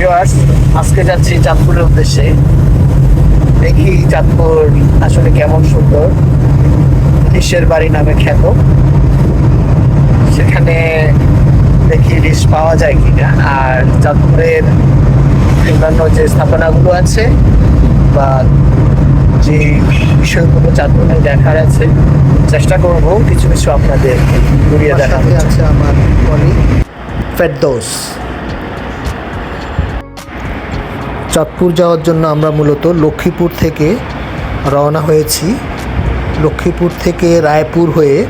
Viewers আজকে যাচ্ছি চাঁদপুরের উদ্দেশ্যে। দেখি চাঁদপুর আসলে কেমন সুন্দর। নিশের বাড়ি নামে খ্যাত। সেখানে দেখি ডিশ পাওয়া যায় কিনা। আর চাঁদপুরের অন্যান্য যে স্থাপনাগুলো আছে বা যে বিষয়গুলো চাঁদপুরে দেখার আছে চেষ্টা করব কিছু কিছু আপনাদের ঘুরিয়ে দেখাতে আছে আমার কলিগ ফেরদৌস। চাঁদপুর যাওয়ার জন্য আমরা মূলত লক্ষ্মীপুর থেকে রওনা হয়েছি। লক্ষ্মীপুর থেকে রায়পুর হয়ে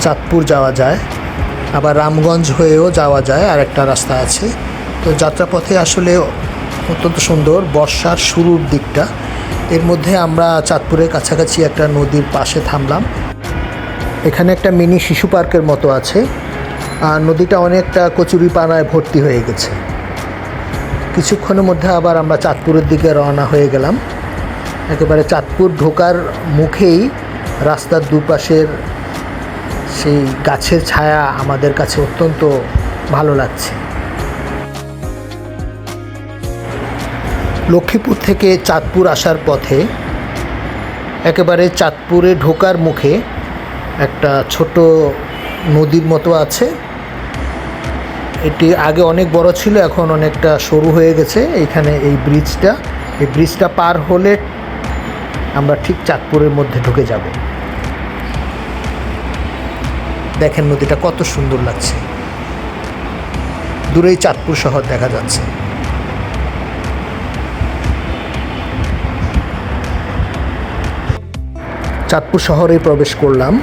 চাঁদপুর যাওয়া যায়। আবার রামগঞ্জ হয়েও যাওয়া যায় আর একটা রাস্তা আছে। তো যাত্রাপথে আসলে অত্যন্ত সুন্দর বর্ষার শুরুর দিকটা। এর মধ্যে আমরা চাঁদপুরের কাছাকাছি একটা নদীর পাশে থামলাম। এখানে একটা মিনি শিশু পার্কের মতো আছে। আর নদীটা অনেকটা কচুরি পানায় ভর্তি হয়ে গেছে। কিছুক্ষণের মধ্যে আবার আমরা চাঁদপুরের দিকে রওনা হয়ে গেলাম। একেবারে চাঁদপুর ঢোকার মুখেই রাস্তার দুপাশের সেই গাছের ছায়া আমাদের কাছে অত্যন্ত ভালো লাগছে। লক্ষ্মীপুর থেকে চাঁদপুর আসার পথে একেবারে চাঁদপুরে ঢোকার মুখে একটা ছোট নদীর মতো আছে। এটি আগে অনেক বড় ছিল, এখন অনেকটা সরু হয়ে গেছে। এইখানে এই ব্রিজটা এই ব্রিজটা পার হলে আমরা ঠিক চাঁদপুরের মধ্যে ঢুকে যাব। দেখেন নদীটা কত সুন্দর লাগছে। দূরেই চাঁদপুর শহর দেখা যাচ্ছে। চাঁদপুর শহরে প্রবেশ করলাম।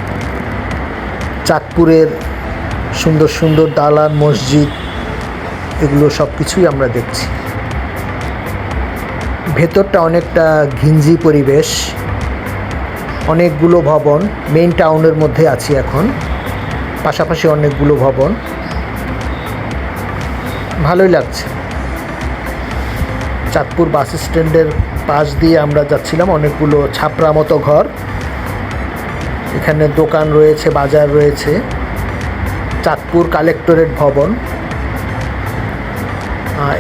চাঁদপুরের সুন্দর সুন্দর দালান, মসজিদ, এগুলো সব কিছুই আমরা দেখছি। ভেতরটা অনেকটা ঘিঞ্জি পরিবেশ, অনেকগুলো ভবন মেইন টাউনের মধ্যে আছি এখন, পাশাপাশি অনেকগুলো ভবন। ভালোই লাগছে। চাঁদপুর বাস স্ট্যান্ডের পাশ দিয়ে আমরা যাচ্ছিলাম, অনেকগুলো ছাপরা মতো ঘর। এখানে দোকান রয়েছে, বাজার রয়েছে। চাঁদপুর কালেক্টরেট ভবন।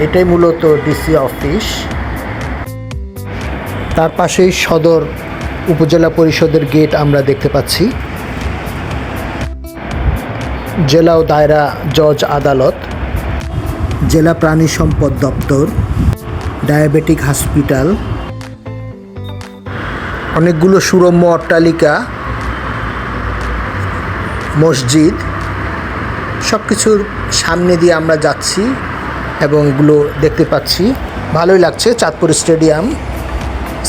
এটাই মূলত ডিসি অফিস তার পাশেই সদর উপজেলা পরিষদের গেট আমরা দেখতে পাচ্ছি। জেলা ও দায়রা জজ আদালত, জেলা প্রাণী সম্পদ দপ্তর, ডায়াবেটিক হসপিটাল। অনেকগুলো সুরম্য অট্টালিকা, মসজিদ সব কিছুর সামনে দিয়ে আমরা যাচ্ছি এবং এগুলো দেখতে পাচ্ছি। ভালোই লাগছে চাঁদপুর স্টেডিয়াম।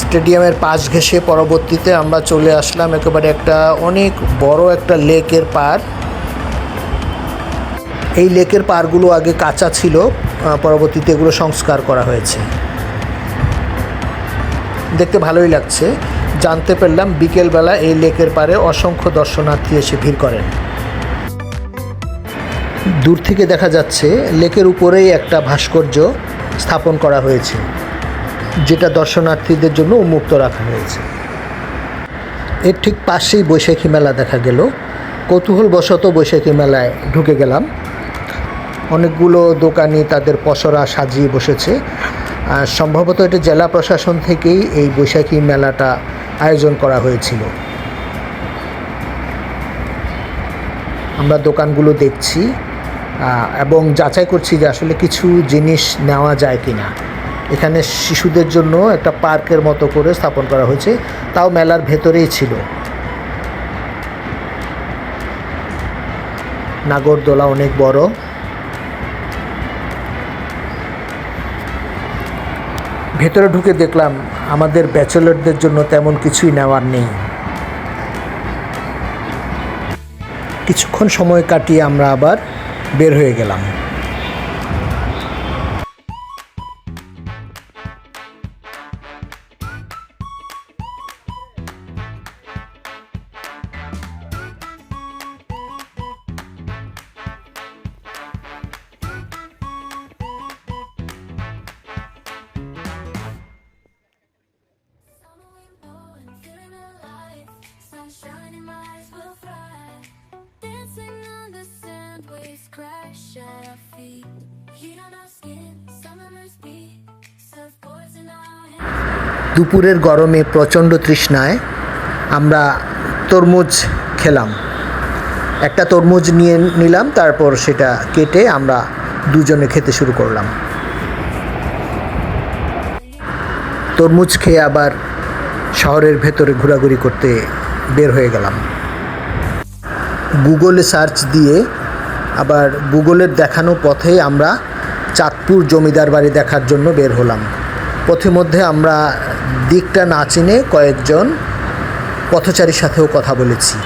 স্টেডিয়ামের পাশ ঘেঁষে পরবর্তীতে আমরা চলে আসলাম একেবারে একটা অনেক বড় একটা লেকের পার। এই লেকের পারগুলো আগে কাঁচা ছিল পরবর্তীতে এগুলো সংস্কার করা হয়েছে। দেখতে ভালোই লাগছে। জানতে পারলাম বিকেলবেলা এই লেকের পারে অসংখ্য দর্শনার্থী এসে ভিড় করেন। দূর থেকে দেখা যাচ্ছে লেকের উপরেই একটা ভাস্কর্য স্থাপন করা হয়েছে, যেটা দর্শনার্থীদের জন্য উন্মুক্ত রাখা হয়েছে। এর ঠিক পাশেই বৈশাখী মেলা দেখা গেল। কৌতূহলবশত বৈশাখী মেলায় ঢুকে গেলাম। অনেকগুলো দোকানি তাদের পসরা সাজিয়ে বসেছে। আর সম্ভবত এটা জেলা প্রশাসন থেকেই এই বৈশাখী মেলাটা আয়োজন করা হয়েছিল। আমরা দোকানগুলো দেখছি। এবং যাচাই করছি যে আসলে কিছু জিনিস নেওয়া যায় কি না এখানে শিশুদের জন্য একটা পার্কের মতো করে স্থাপন করা হয়েছে, তাও মেলার ভেতরেই ছিল। নাগরদোলা অনেক বড়। ভেতরে ঢুকে দেখলাম আমাদের ব্যাচেলরদের জন্য তেমন কিছুই নেওয়ার নেই। কিছুক্ষণ সময় কাটিয়ে আমরা আবার বের হয়ে গেলাম। দুপুরের গরমে প্রচণ্ড তৃষ্ণায় আমরা তরমুজ খেলাম। একটা তরমুজ নিয়ে নিলাম, তারপর সেটা কেটে আমরা দুজনে খেতে শুরু করলাম। তরমুজ খেয়ে আবার শহরের ভেতরে ঘোরাঘুরি করতে বের হয়ে গেলাম। গুগলে সার্চ দিয়ে আবার গুগলের দেখানো পথে আমরা চাঁদপুর জমিদার বাড়ি দেখার জন্য বের হলাম। পথে মধ্যে আমরা দিকটা না চিনে কয়েকজন পথচারীর সাথেও কথা বলেছি।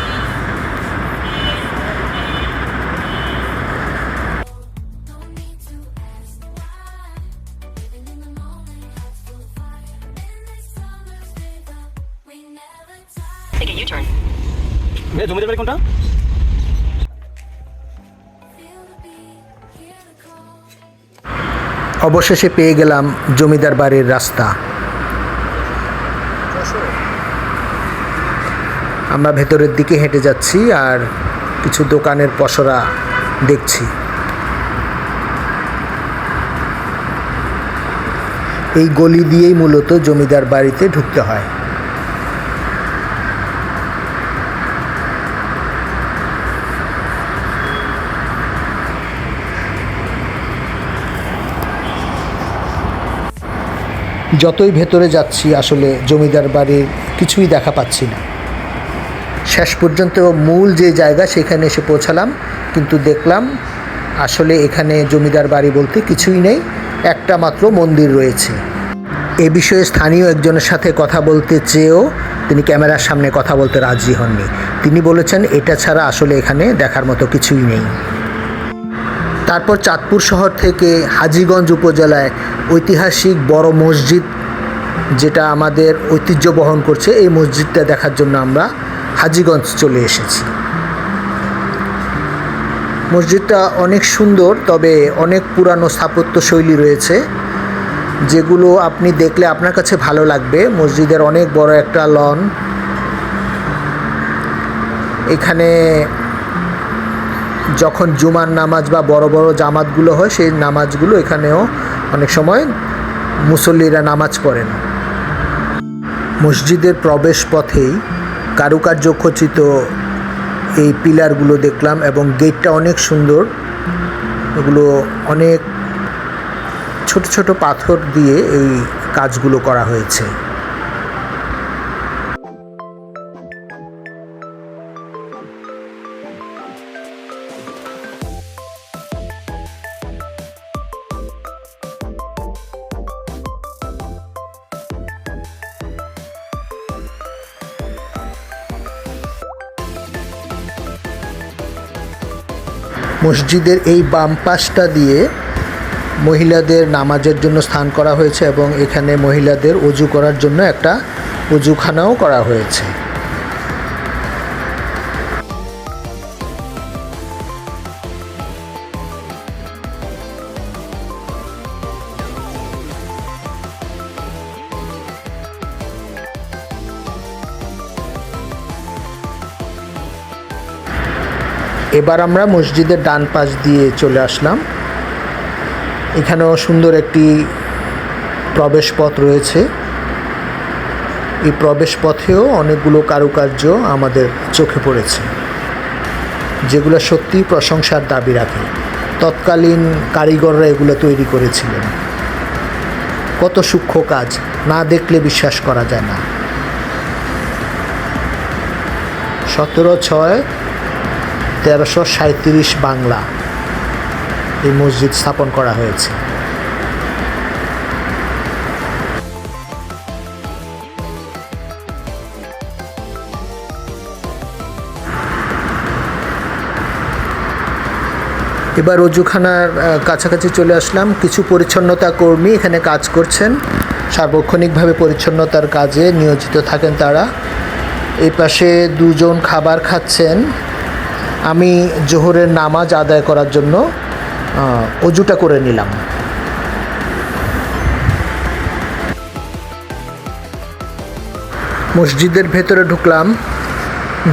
অবশেষে পেয়ে গেলাম জমিদার বাড়ির রাস্তা। আমরা ভেতরের দিকে হেঁটে যাচ্ছি আর কিছু দোকানের পসরা দেখছি। এই গলি দিয়েই মূলত জমিদার বাড়িতে ঢুকতে হয়। যতই ভেতরে যাচ্ছি, আসলে জমিদার বাড়ির কিছুই দেখা পাচ্ছি না। শেষ পর্যন্ত মূল যে জায়গা, সেখানে এসে পৌঁছালাম। কিন্তু দেখলাম আসলে এখানে জমিদার বাড়ি বলতে কিছুই নেই, একটা মাত্র মন্দির রয়েছে। এ বিষয়ে স্থানীয় একজনের সাথে কথা বলতে চেয়েও তিনি ক্যামেরার সামনে কথা বলতে রাজি হননি। তিনি বলেছেন, এটা ছাড়া আসলে এখানে দেখার মতো কিছুই নেই। তারপর চাঁদপুর শহর থেকে হাজীগঞ্জ উপজেলায় ঐতিহাসিক বড় মসজিদ, যেটা আমাদের ঐতিহ্য বহন করছে, এই মসজিদটা দেখার জন্য আমরা হাজীগঞ্জ চলে এসেছি। মসজিদটা অনেক সুন্দর, তবে অনেক পুরানো স্থাপত্য শৈলী রয়েছে, যেগুলো আপনি দেখলে আপনার কাছে ভালো লাগবে। মসজিদের অনেক বড় একটা লন। এখানে যখন জুমার নামাজ বা বড় বড় জামাতগুলো হয়, সেই নামাজগুলো এখানেও অনেক সময় মুসল্লিরা নামাজ পড়েন। মসজিদের প্রবেশ পথেই কারুকার্য খচিত এই পিলারগুলো দেখলাম এবং গেটটা অনেক সুন্দর। এগুলো অনেক ছোট ছোট পাথর দিয়ে এই কাজগুলো করা হয়েছে। মসজিদের এই বাম পাশটা দিয়ে মহিলাদের নামাজের জন্য স্থান করা হয়েছে এবং এখানে মহিলাদের অজু করার জন্য একটা অজুখানাও করা হয়েছে। এবার আমরা মসজিদের ডান পাশ দিয়ে চলে আসলাম। এখানেও সুন্দর একটি প্রবেশ পথ রয়েছে। এই প্রবেশ পথেও অনেকগুলো কারুকার্য আমাদের চোখে পড়েছে, যেগুলো সত্যিই প্রশংসার দাবি রাখে। তৎকালীন কারিগররা এগুলো তৈরি করেছিলেন। কত সূক্ষ্ম কাজ, না দেখলে বিশ্বাস করা যায় না। সতেরো ছয় তেরোশো সাঁত্রিশ বাংলা এই মসজিদ স্থাপন করা হয়েছে। এবার রজুখানার কাছাকাছি চলে আসলাম। কিছু পরিচ্ছন্নতা কর্মী এখানে কাজ করছেন। সার্বক্ষণিকভাবে পরিচ্ছন্নতার কাজে নিয়োজিত থাকেন তারা। এই পাশে দুজন খাবার খাচ্ছেন। আমি জোহরের নামাজ আদায় করার জন্য অজুটা করে নিলাম। মসজিদের ভেতরে ঢুকলাম।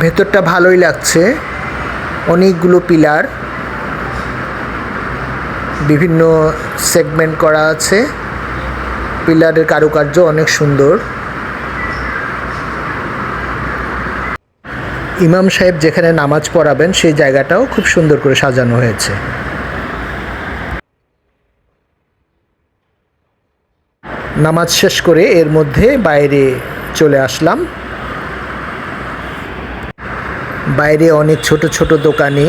ভেতরটা ভালোই লাগছে। অনেকগুলো পিলার। বিভিন্ন সেগমেন্ট করা আছে। পিলারের কারুকার্য অনেক সুন্দর। ইমাম সাহেব যেখানে নামাজ পড়াবেন, সেই জায়গাটাও খুব সুন্দর করে সাজানো হয়েছে। নামাজ শেষ করে এর মধ্যে বাইরে চলে আসলাম। বাইরে অনেক ছোট ছোট দোকানে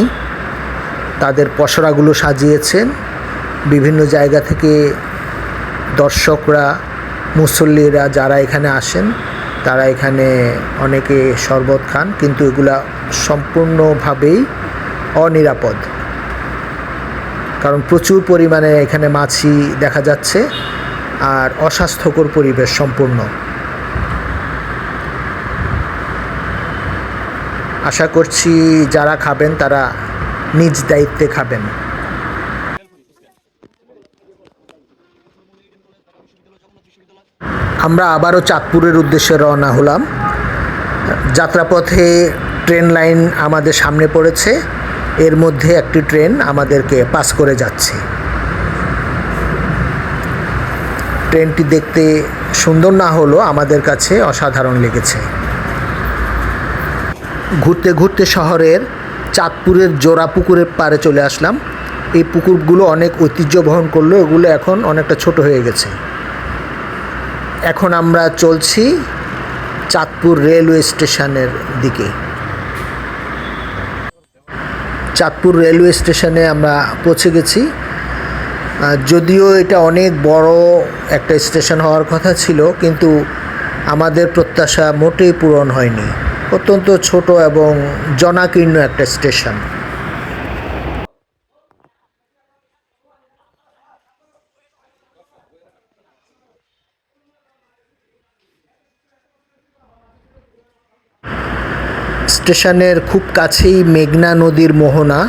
তাদের পসরাগুলো সাজিয়েছেন। বিভিন্ন জায়গা থেকে দর্শকরা, মুসল্লিরা যারা এখানে আসেন তারা এখানে অনেকে শরবত খান, কিন্তু এগুলা সম্পূর্ণভাবেই অনিরাপদ। কারণ প্রচুর পরিমাণে এখানে মাছি দেখা যাচ্ছে, আর অস্বাস্থ্যকর পরিবেশ সম্পূর্ণ। আশা করছি যারা খাবেন তারা নিজ দায়িত্বে খাবেন। আমরা আবারও চাঁদপুরের উদ্দেশ্যে রওনা হলাম। যাত্রাপথে ট্রেন লাইন আমাদের সামনে পড়েছে। এর মধ্যে একটি ট্রেন আমাদেরকে পাস করে যাচ্ছে। ট্রেনটি দেখতে সুন্দর না হলেও আমাদের কাছে অসাধারণ লেগেছে। ঘুরতে ঘুরতে শহরের চাঁদপুরের জোড়া পুকুরের পাড়ে চলে আসলাম। এই পুকুরগুলো অনেক ঐতিহ্য বহন করল। এগুলো এখন অনেকটা ছোট হয়ে গেছে। এখন আমরা চলছি চাঁদপুর রেলওয়ে স্টেশনের দিকে। চাঁদপুর রেলওয়ে স্টেশনে আমরা পৌঁছে গেছি। যদিও এটা অনেক বড় একটা স্টেশন হওয়ার কথা ছিল, কিন্তু আমাদের প্রত্যাশা মোটেই পূরণ হয়নি। অত্যন্ত ছোট এবং জনাকীর্ণ একটা স্টেশন। স্টেশনের খুব কাছেই মেঘনা নদীর মোহনা।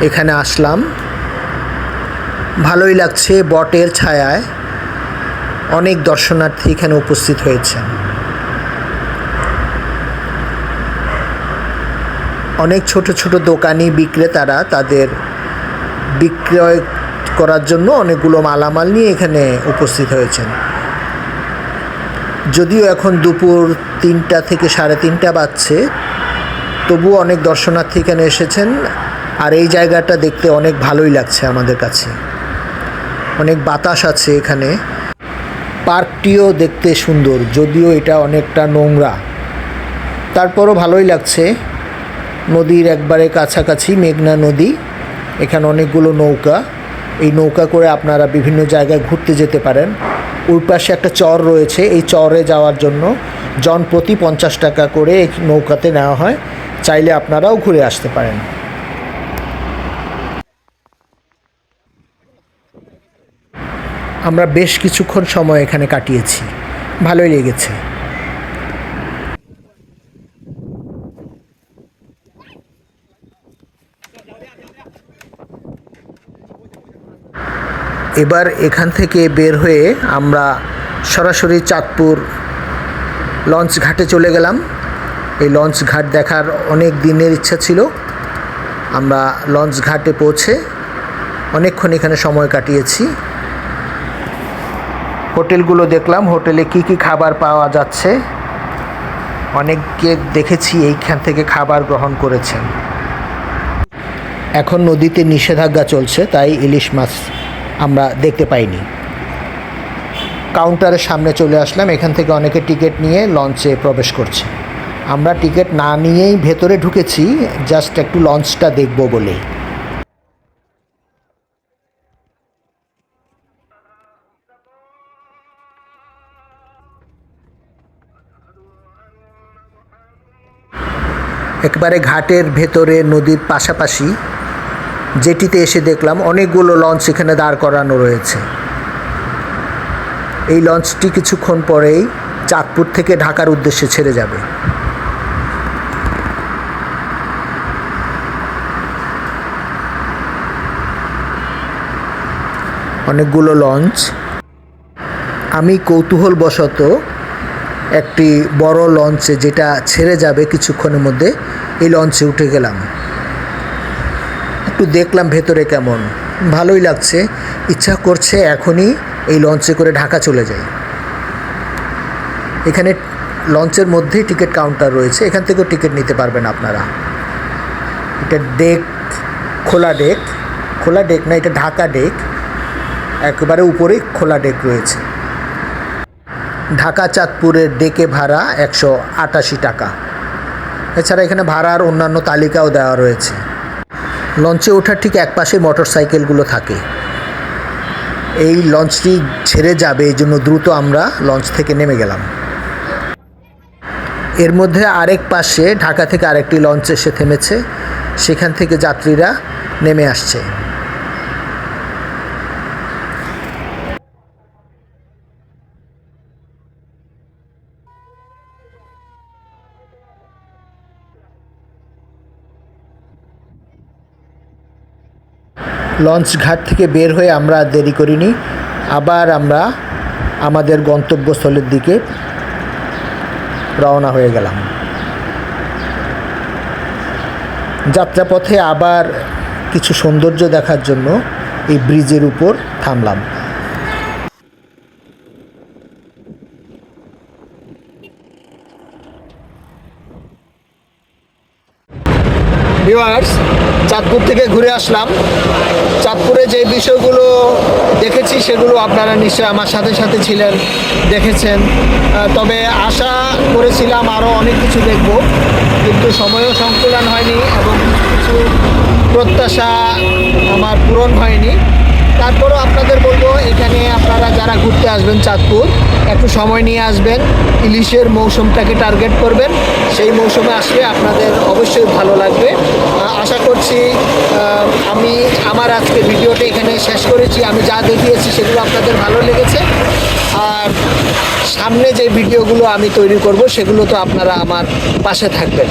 এখানে আসলাম। ভালোই লাগছে বটের ছায়ায়। অনেক দর্শনার্থী এখানে উপস্থিত হয়েছেন। অনেক ছোট ছোট দোকানি বিক্রেতারা তাদের বিক্রয় করার জন্য অনেকগুলো মালামাল নিয়ে এখানে উপস্থিত হয়েছেন। যদিও এখন দুপুর তিনটা থেকে সাড়ে তিনটা বাজছে, তবুও অনেক দর্শনার্থী এখানে এসেছেন, আর এই জায়গাটা দেখতে অনেক ভালোই লাগছে আমাদের কাছে। অনেক বাতাস আছে এখানে। পার্কটিও দেখতে সুন্দর, যদিও এটা অনেকটা নোংরা। তারপরও ভালোই লাগছে। নদীর একবারে কাছাকাছি মেঘনা নদী, এখানে অনেকগুলো নৌকা। এই নৌকা করে আপনারা বিভিন্ন জায়গায় ঘুরতে যেতে পারেন। ওই পাশে একটা চর রয়েছে, এই চরে যাওয়ার জন্য। জন প্রতি পঞ্চাশ টাকা করে নৌকাতে নেওয়া হয়। চাইলে আপনারাও ঘুরে আসতে পারেন। আমরা বেশ কিছুক্ষণ সময় এখানে কাটিয়েছি। ভালোই লেগেছে। এবার এখান থেকে বের হয়ে আমরা সরাসরি চাঁদপুর লঞ্চ ঘাটে চলে গেলাম। এই লঞ্চ ঘাট দেখার অনেক দিনের ইচ্ছা ছিল। আমরা লঞ্চ ঘাটে পৌঁছে অনেকক্ষণ এখানে সময় কাটিয়েছি। হোটেলগুলো দেখলাম, হোটেলে কি কি খাবার পাওয়া যাচ্ছে। অনেককে দেখেছি এইখান থেকে খাবার গ্রহণ করেছেন। এখন নদীতে নিষেধাজ্ঞা চলছে, তাই ইলিশ মাছ আমরা দেখতে পাইনি। কাউন্টারের সামনে চলে আসলাম, এখান থেকে অনেকে টিকিট নিয়ে লঞ্চে প্রবেশ করছে। আমরা টিকিট না নিয়েই ভেতরে ঢুকেছি, জাস্ট একটু লঞ্চটা দেখব বলে। একবারে ঘাটের ভেতরে নদীর পাশাপাশি যেটিতে এসে দেখলাম অনেকগুলো লঞ্চ এখানে দাঁড় করানো রয়েছে। এই লঞ্চটি কিছুক্ষণ পরেই চাঁদপুর থেকে ঢাকার উদ্দেশ্যে ছেড়ে যাবে। অনেকগুলো লঞ্চ। আমি কৌতূহলবশত একটি বড় লঞ্চে যেটা ছেড়ে যাবে কিছুক্ষণের মধ্যে এই লঞ্চে উঠে গেলাম। একটু দেখলাম ভেতরে কেমন। ভালোই লাগছে। ইচ্ছা করছে এখনই এই লঞ্চে করে ঢাকা চলে যাই। এখানে লঞ্চের মধ্যেই টিকিট কাউন্টার রয়েছে। এখান থেকেও টিকিট নিতে পারবেন আপনারা। এটা ডেক, খোলা ডেক। খোলা ডেক না, এটা ঢাকা ডেক। একেবারে উপরেই খোলা ডেক রয়েছে। ঢাকা চাঁদপুরের ডেকে ভাড়া একশো আটাশি টাকা। এছাড়া এখানে ভাড়ার অন্যান্য তালিকাও দেওয়া রয়েছে। লঞ্চে ওঠার ঠিক এক পাশে মোটর সাইকেলগুলো থাকে। এই লঞ্চটি ছেড়ে যাবে, এই জন্য দ্রুত আমরা লঞ্চ থেকে নেমে গেলাম। এর মধ্যে আরেক পাশে ঢাকা থেকে আরেকটি লঞ্চ এসে থেমেছে। সেখান থেকে যাত্রীরা নেমে আসছে। লঞ্চ ঘাট থেকে বের হয়ে আমরা দেরি করিনি। আবার আমরা আমাদের গন্তব্যস্থলের দিকে রওনা হয়ে গেলাম। যাত্রাপথে আবার কিছু সৌন্দর্য দেখার জন্য এই ব্রিজের উপর থামলাম। ভিউয়ার্স চাঁদপুর থেকে ঘুরে আসলাম। চাঁদপুরে যে বিষয়গুলো দেখেছি, সেগুলো আপনারা নিশ্চয়ই আমার সাথে সাথে ছিলেন, দেখেছেন। তবে আশা করেছিলাম আরও অনেক কিছু দেখব, কিন্তু সময়ও সংকুলন হয়নি এবং কিছু প্রত্যাশা আমার পূরণ হয়নি। তারপরেও আপনাদের বলব, এখানে আপনারা যারা ঘুরতে আসবেন চাঁদপুর, একটু সময় নিয়ে আসবেন, ইলিশের মৌসুমটাকে টার্গেট করবেন, সেই মৌসুমে আসলে আপনাদের অবশ্যই ভালো লাগবে। আশা করছি আমি আমার আজকে ভিডিওটা এখানে শেষ করেছি, আমি যা দেখিয়েছি সেগুলো আপনাদের ভালো লেগেছে। আর সামনে যে ভিডিওগুলো আমি তৈরি করব, সেগুলো তো আপনারা আমার পাশে থাকবেন।